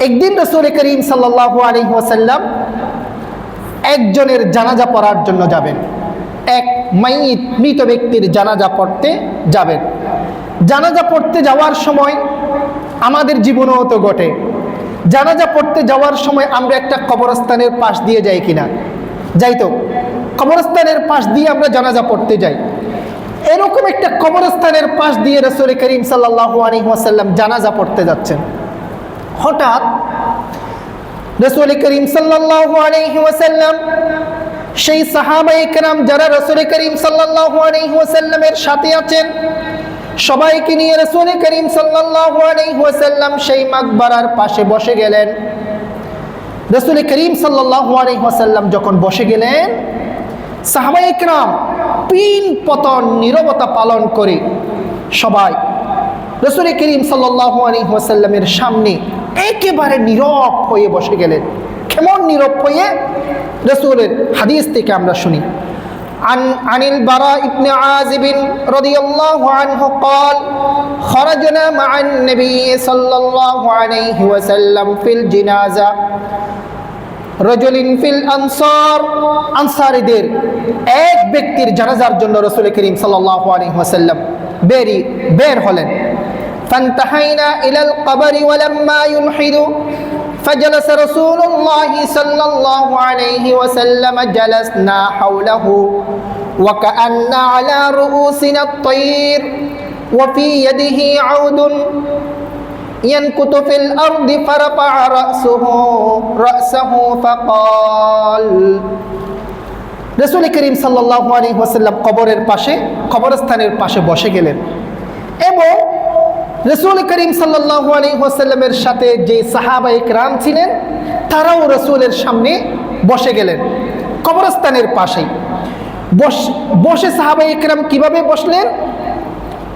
একদিন রসুল করিম সাল্লাহ আলী ওয়াসাল্লাম একজনের জানাজা পড়ার জন্য যাবেন। এক মাইত, মৃত ব্যক্তির জানাজা পড়তে যাবেন। জানাজা পড়তে যাওয়ার সময় আমাদের জীবনেও তো ঘটে। জানাজা পড়তে যাওয়ার সময় আমরা একটা কবরস্থানের পাশ দিয়ে যাই কিনা? যাই তো, কবরস্থানের পাশ দিয়ে আমরা জানাজা পড়তে যাই। এরকম একটা কবরস্থানের পাশ দিয়ে রসুল করিম সাল্লাহ আলী ওয়াসাল্লাম জানাজা পড়তে যাচ্ছেন। হঠাৎ রসুল করিম ওয়াসাল্লাম, সেই সাহাবাই কেরাম যারা রসুল করিম ওয়াসাল্লামের সাথে আছেন, সবাইকে নিয়ে রসুল করিম ওয়াসাল্লাম সেই মাকবারার পাশে বসে গেলেন। রসুল করিম ওয়াসাল্লাম যখন বসে গেলেন সাহাবাই কেরাম পিন পতন নিরবতা পালন করে সবাই রসুল করিম সাল্লাহ আলী সামনে একেবারে নীরব হয়ে বসে গেলেন কেমন নীরব হয়ে রসুলের হাদিস থেকে আমরা শুনি عن عن البراء بن عازب رضي الله عنه قال خرجنا مع النبي صلى الله عليه وسلم في الجنازة رجل في الأنصار আনসারীদের এক ব্যক্তির জানাজার জন্য রসুল করিম সাল্লাল্লাহু আলাইহি ওয়াসাল্লাম বেরি বের হলেন فانتهينا إلى القبر ولما يلحد فجلس رسول الله صلى الله عليه وسلم جلسنا حوله وكأن على رؤوسنا الطير وفي يده عود ينكت في الأرض فرفع رأسه رأسه فقال রসুল করিম সাল্লাহ আলী ওয়াসাল্লাম কবরের পাশে কবরস্থানের পাশে বসে গেলেন এবং রসুল করিম সাল্লাহ আলী সাথে যে সাহাবা ইকরাম ছিলেন, তারাও রসুলের সামনে বসে গেলেন, কবরস্থানের পাশেই। বস, বসে সাহাবা ইকরাম কীভাবে বসলেন?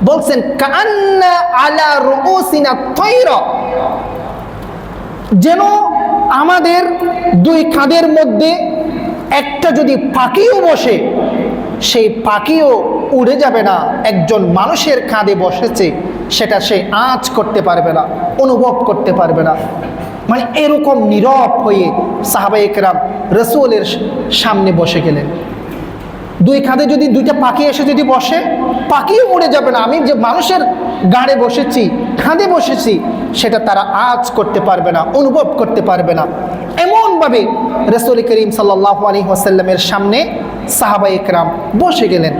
বলছেন কান্না আলা রুসিনা তৈর যেন আমাদের দুই কাঁধের মধ্যে একটা যদি পাখিও বসে, সেই পাখিও উড়ে যাবে না। একজন মানুষের কাঁধে বসেছে সেটা সে আঁচ করতে পারবে না, অনুভব করতে পারবে না। মানে এরকম নীরব হয়ে সাহাবাইকরাম রসুলের সামনে বসে গেলেন। দুই কাঁধে যদি দুইটা পাখি এসে যদি বসে, পাখিও উড়ে যাবে না। আমি যে মানুষের গাড়ে বসেছি, কাঁধে বসেছি, সেটা তারা আজ করতে পারবে না, অনুভব করতে পারবে না। এমনভাবে রসুল করিম সাল্লাহ আলী ওয়াসাল্লামের সামনে সাহাবা একরাম বসে গেলেন।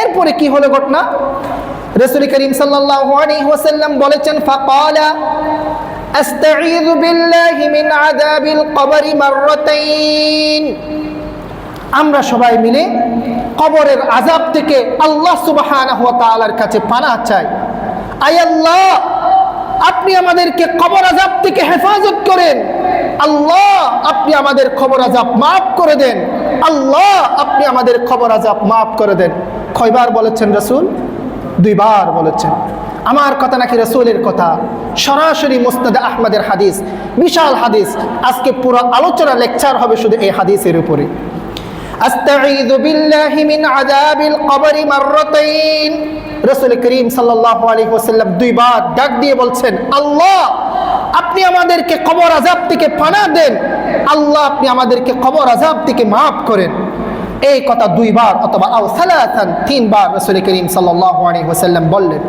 এরপরে কি হলো ঘটনা? রসুল করিম সাল্লাম বলেছেন আমরা সবাই মিলে কবরের আজাব থেকে আল্লাহ সুবাহ কাছে পানা চাই। আয় আল্লাহ, আপনি আমাদেরকে কবর আজাব থেকে হেফাজত করেন। আল্লাহ, আপনি আমাদের খবর আজাব মাফ করে দেন। আল্লাহ, আপনি আমাদের খবর আজাব মাফ করে দেন। কয়বার বলেছেন রসুল? দুইবার বলেছেন। আমার কথা নাকি রসুলের কথা। সরাসরি মুস্তাদ আহমদের হাদিস, বিশাল হাদিস। আজকে পুরো আলোচনা, লেকচার হবে শুধু এই হাদিসের উপরে। করিম দুইবার ডাক দিয়ে বলছেন, আল্লাহ, আপনি আমাদেরকে কবর থেকে দেন। আল্লাহ, আপনি আমাদেরকে কবর আযাব থেকে মাফ করেন। এই কথা দুইবার অথবা আও সালাসান তিনবার রসুল করিম সাল্লাহ আলী হোসাল্লাম বললেন।